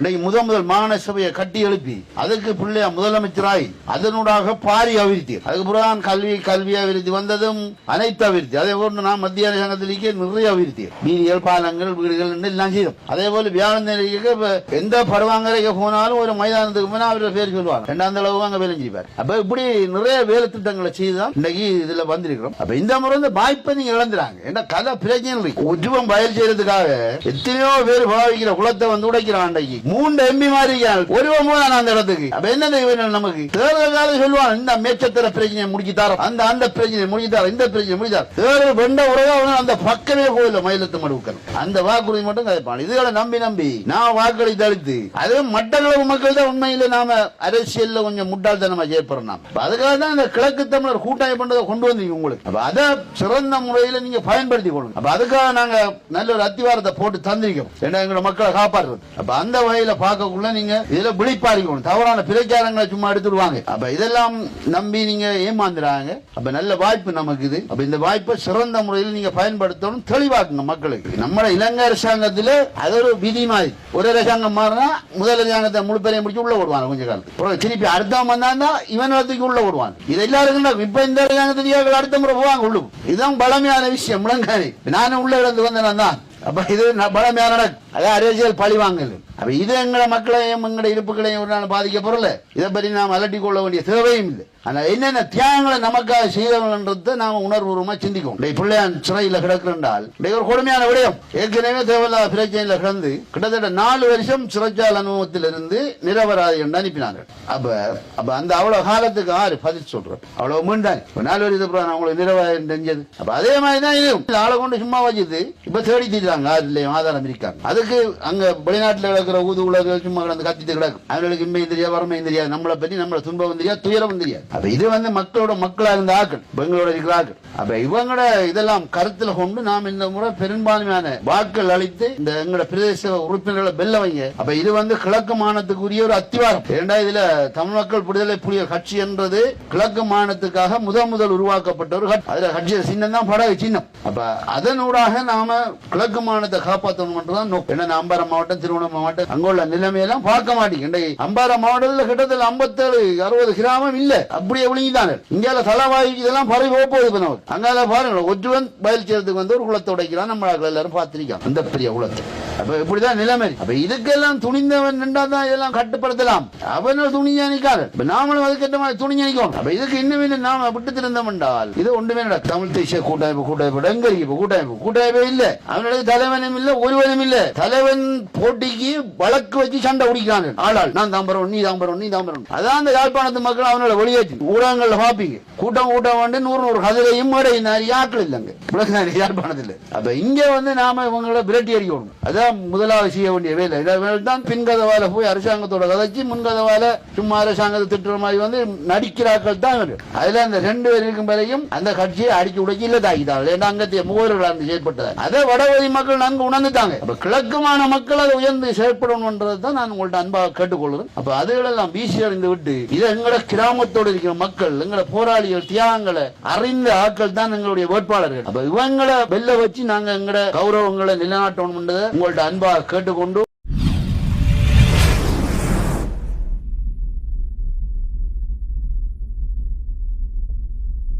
இன்னைக்கு முதல் முதல் மாகாண சபையை கட்டி எழுப்பி அதுக்கு பிள்ளையா முதலமைச்சராய் அதனூடாக பாரி அபிவிருத்தி அதுக்கு பிறகு கல்வி கல்வி அபிவிருத்தி வந்ததும் அனைத்து அபிவிருத்தி. அதே போல நான் மத்திய அரசாங்கத்திலேயே நிறைய அபிவிருத்தி வீதிகள் பாலங்கள் வீடுகள் எல்லாம் செய்தோம் அதே போல வியாழந்தரைக்கு எந்த பருவாங்கரைக்கு போனாலும் ஒரு மைதானத்துக்கு போனா அவரோட பேர் சொல்லுவாங்க. ரெண்டாம் அளவு அங்க வேலை செய்வார் அப்ப இப்படி நிறைய வேலை திட்டங்களை செய்துதான் இன்னைக்கு இதுல வந்திருக்கிறோம். அப்ப இந்த முறை வந்து வாய்ப்பை நீங்க இழந்துறாங்க. ஏன்னா கதை பிரச்சனை இருக்கு உஜ்ஜுவம் பயல் செய்யறதுக்காக எத்தனையோ பேர் பாவிக்கிற குளத்தை வந்து உடைக்கிறான் அன்றைக்கு மூன்று எம்பி மாதிரி ஒருவன் போதான் அந்த இடத்துக்கு. அப்ப என்ன வேணும் நமக்கு? தேர்தல் காலம் சொல்லுவான் இந்த மேச்சத்திர பிரச்சனையை முடிச்சு தரோம் அந்த அந்த பிரச்சனை முடிச்சு தரோம் இந்த பிரச்சனை முடிச்சார் தேர்தல் வெண்ட உறவு அந்த பக்கமே போயில மயிலத்து மடுவுக்கணும் அந்த வாக்குறுதி மட்டும் கதைப்பான் இதுகளை நம்பி நம்பி. நான் வாக்களித்து தடுத்து அது மட்டக்களவு மக்கள் தான் உண்மையில நாம அரசியல்ல கொஞ்சம் முட்டாள்தனமா செயற்படுறோம் நாம். அதுக்காக தான் இந்த கிழக்கு தமிழர் கூட்டாயம் பண்றதை கொண்டு வந்தீங்க உங்களுக்கு. அப்ப அதை சிறந்த முறையில நீங்க பயன்படுத்தி கொள்ளுங்க. அப்ப அதுக்காக நாங்க நல்ல ஒரு அத்திவாரத்தை போட்டு தந்திருக்கோம் ஏன்னா எங்களோட மக்களை காப்பாற்றுறது. அப்ப அந்த வகையில பார்க்கக்குள்ள நீங்க இதுல விழிப்பாரிக்கணும் தவறான பிரச்சாரங்களை சும்மா எடுத்துடுவாங்க. அப்ப இதெல்லாம் நம்பி நீங்க ஏமாந்துறாங்க. அப்ப நல்ல வாய்ப்பு நமக்கு இது அப்ப இந்த வாய்ப்பை சிறந்த முறையில் நீங்க பயன்படுத்தணும் தெளிவாக்குங்க மக்களுக்கு. நம்ம இலங்கை அரசாங்கத்துல அது ஒரு விதி மாதிரி. ஒரு அரசாங்கம் மாறினா முதல் அரசாங்கத்தை முழு பேரையும் முடிச்சு உள்ள விடுவாங்க கொஞ்ச காலத்துக்கு. திருப்பி அடுத்தவன் வந்தான்னா இவன் இடத்துக்கு உள்ள விடுவான் இது எல்லாருக்கும் இப்ப இந்த அரசாங்கத்துக்கு அடுத்த முறை போவாங்க உள்ளும் இதுதான் பலமையான விஷயம் முழங்காரி நானும் உள்ள இருந்து வந்தேன் தான். அப்ப இது ந- பலமையான அதான் அரசியல் பழி வாங்கல். அப்ப இது எங்களை மக்களையும் எங்களை இருப்புகளையும் ஒரு நாள் பாதிக்க பொருள். இதை பற்றி நாம் அலட்டி கொள்ள வேண்டிய தேவையும் இல்லை. ஆனா என்னென்ன தியாகங்களை நமக்காக செய்தவங்கன்றதை நாம் உணர்வுபூர்வமா சிந்திக்கும் டேய் பிள்ளையான் சிறையில் கிடக்குறால் ஒரு கொடுமையான விடயம். ஏற்கனவே தேவையில்லாத பிரச்சனையில் கிடந்து கிட்டத்தட்ட நாலு வருஷம் சிறைச்சால் அனுபவத்தில் இருந்து நிரபராதி என்று அனுப்பினாங்க. அப்ப அப்ப அந்த அவ்வளவு காலத்துக்கு ஆறு பதில் சொல்கிறோம் அவ்வளவு மீண்டான் இப்ப நாலு வருஷத்துக்கு அப்புறம் நிரபராதி தெரிஞ்சது. அப்ப அதே மாதிரி தான் இது ஆளை கொண்டு சும்மா வச்சுது இப்ப தேடி தீட்டாங்க அதுலயும் ஆதாரம் இருக்காங்க. அதுக்கு அங்க வெளிநாட்டில் கிடக்கிற ஊது உலக சும்மா கிடந்து கத்திட்டு கிடக்கும் அவங்களுக்கு இம்மையும் தெரியாது வரமையும் தெரியாது. நம்மளை பற்றி நம்மள துன்பம் தெரியாது துயரம் தெரியாது. அப்ப இது வந்து மக்களோட மக்களாக இருந்த ஆக்கள் பெங்களோட இருக்கிற ஆக்கள். அப்ப இவங்களோட இதெல்லாம் கருத்தில் கொண்டு நாம் இந்த முறை பெரும்பான்மையான வாக்கள் அளித்து இந்த எங்களோட பிரதேச உறுப்பினர்களை வெல்ல வைங்க. அப்ப இது வந்து கிழக்கு மாநிலத்துக்குரிய ஒரு அத்திவாரம். இரண்டா இதுல தமிழ் மக்கள் விடுதலை புலிகள் கட்சி என்றது கிழக்கு மாநிலத்துக்காக முதல் முதல் உருவாக்கப்பட்ட ஒரு அதுல கட்சி சின்னம் தான் படகு சின்னம். அப்ப அதனூடாக நாம கிழக்கு மாநிலத்தை காப்பாற்றணும் என்றுதான் நோக்கம். ஏன்னா அம்பாரம் மாவட்டம் திருவண்ணாமலை மாவட்டம் அங்குள்ள நிலைமையெல்லாம் பார்க்க மாட்டீங்க. இன்றைக்கு அம்பாரம் மாவட்டத்தில் கிட்டத்தட்ட ஐம்பத்தேழு அறுபது கிராமம் இல்ல. அப்படியே விழுங்கிதானே இந்தியால தலைவாய் இதெல்லாம் பறவை போகுது இப்ப நமக்கு. அங்கால பாருங்க ஒற்றுவன் பயில் செய்யறதுக்கு வந்து ஒரு குளத்தை உடைக்கிறான். நம்ம எல்லாரும் பார்த்திருக்கான். அந்த பெரிய குளத்தை. அப்ப இப்படிதான் நிலைமை. அப்ப இதுக்கெல்லாம் துணிந்தவன் நின்றா தான் இதெல்லாம் கட்டுப்படுத்தலாம். அவன துணிஞ்சா நிக்காது இப்ப நாமளும் அதுக்கேற்ற மாதிரி துணிஞ்சு நிக்கணும் அப்ப இதுக்கு இன்னும் இன்னும் நாம விட்டு திருந்தோம் என்றால் இது ஒன்றுமே நடக்கும் தமிழ் தேசிய கூட்டமைப்பு கூட்டமைப்பு எங்க இருக்கு கூட்டமைப்பு. கூட்டமைப்பே இல்ல. அவனுடைய தலைவனும் இல்ல ஒருவனும் இல்ல. தலைவன் போட்டிக்கு வழக்கு வச்சு சண்டை குடிக்கிறான் ஆளாள் நான் தாம்பரம் நீ தாம்பரம் நீ தாம்பரம் அதான் அந்த யாழ்ப்பாணத்து மக்கள் அவனோட வெளியேற்றி. ஊடகங்கள்ல பாப்பீங்க கூட்டம் கூட்டம் வந்து நூறு நூறு கதிரையும் மேடையும் நிறைய ஆட்கள் இல்லைங்க. உலக யாழ்ப்பாணத்தில். அப்ப இங்க வந்து நாம இவங்கள விரட்டி அடிக்கணும். அதான் முதலாவது செய்ய வேண்டிய வேலை. இதை தான் பின்கதவால போய் அரசாங்கத்தோட கதைச்சு முன்கதவால சும்மா அரசாங்கத்தை திட்டுற மாதிரி வந்து நடிக்கிறாக்கள் தான் அதுல அந்த ரெண்டு பேர் இருக்கும் வரையும் அந்த கட்சியை அடிச்சு உடைச்சு இல்லதாக்கிட்டாங்க ஏன்னா அங்கத்திய முகவர்கள் அந்த செயற்பட்டது. அதை வடவழி மக்கள் நன்கு உணர்ந்துட்டாங்க. அப்ப கிழக்குமான மக்கள் அதை உயர்ந்து செயற்படணும்ன்றது தான் நான் உங்கள்ட்ட அன்பாக கேட்டுக்கொள்கிறேன். அப்ப அதுகளெல்லாம் வீசி அறிந்து விட்டு இதை எங்களோட கிராமத்தோடு இருக்கிற மக்கள் எங்களோட போராளிகள் தியாகங்களை அறிந்த ஆட்கள் தான் எங்களுடைய வேட்பாளர்கள். அப்ப இவங்களை வெல்ல வச்சு நாங்க எங்களோட கௌரவங்களை நிலைநாட்டணும் உங்கள்ட்ட அன்பாக கேட்டுக்கொண்டு